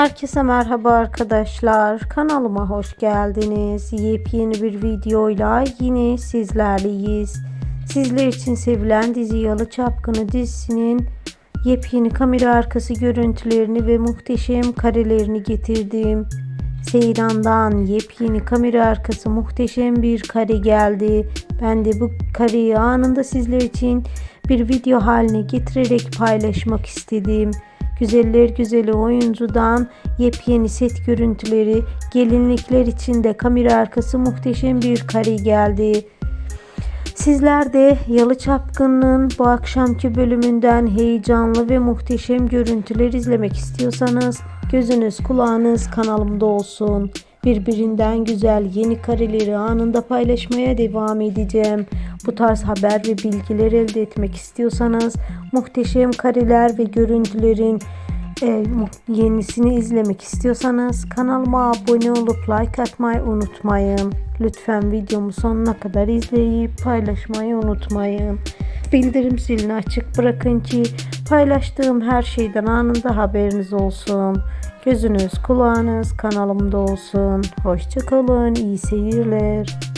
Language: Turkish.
Herkese merhaba arkadaşlar. Kanalıma hoş geldiniz. Yepyeni bir videoyla yine sizlerleyiz. Sizler için sevilen dizi Yalı Çapkını dizisinin yepyeni kamera arkası görüntülerini ve muhteşem karelerini getirdim. Seyran'dan yepyeni kamera arkası muhteşem bir kare geldi. Ben de bu kareyi anında sizler için bir video haline getirerek paylaşmak istedim. Güzeller güzeli oyuncudan yepyeni set görüntüleri, gelinlikler içinde kamera arkası muhteşem bir kare geldi. Sizler de Yalı Çapkın'ın bu akşamki bölümünden heyecanlı ve muhteşem görüntüler izlemek istiyorsanız gözünüz kulağınız kanalımda olsun. Birbirinden güzel yeni kareleri anında paylaşmaya devam edeceğim. Bu tarz haber ve bilgiler elde etmek istiyorsanız muhteşem kareler ve görüntülerin e, yenisini izlemek istiyorsanız kanalıma abone olup like atmayı unutmayın. Lütfen videomu sonuna kadar izleyip paylaşmayı unutmayın. Bildirim zilini açık bırakın ki paylaştığım her şeyden anında haberiniz olsun. Gözünüz kulağınız kanalımda olsun. Hoşçakalın, iyi seyirler.